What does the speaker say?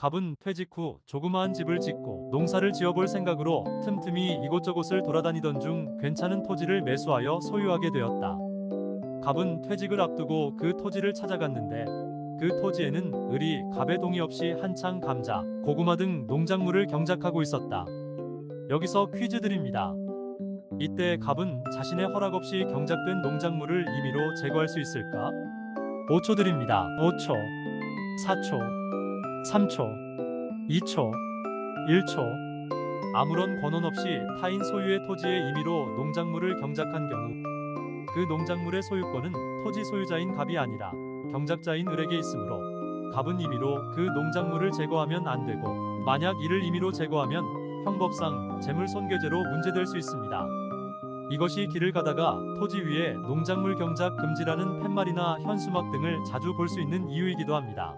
갑은 퇴직 후 조그마한 집을 짓고 농사를 지어볼 생각으로 틈틈이 이곳저곳을 돌아다니던 중 괜찮은 토지를 매수하여 소유하게 되었다. 갑은 퇴직을 앞두고 그 토지를 찾아갔는데 그 토지에는 을이 갑의 동의 없이 한창 감자, 고구마 등 농작물을 경작하고 있었다. 여기서 퀴즈 드립니다. 이때 갑은 자신의 허락 없이 경작된 농작물을 임의로 제거할 수 있을까? 5초 드립니다. 5초, 4초, 3초, 2초, 1초. 아무런 권한 없이 타인 소유의 토지에 임의로 농작물을 경작한 경우 그 농작물의 소유권은 토지 소유자인 갑이 아니라 경작자인 을에게 있으므로 갑은 임의로 그 농작물을 제거하면 안 되고 만약 이를 임의로 제거하면 형법상 재물손괴죄로 문제될 수 있습니다. 이것이 길을 가다가 토지 위에 농작물 경작 금지라는 팻말이나 현수막 등을 자주 볼 수 있는 이유이기도 합니다.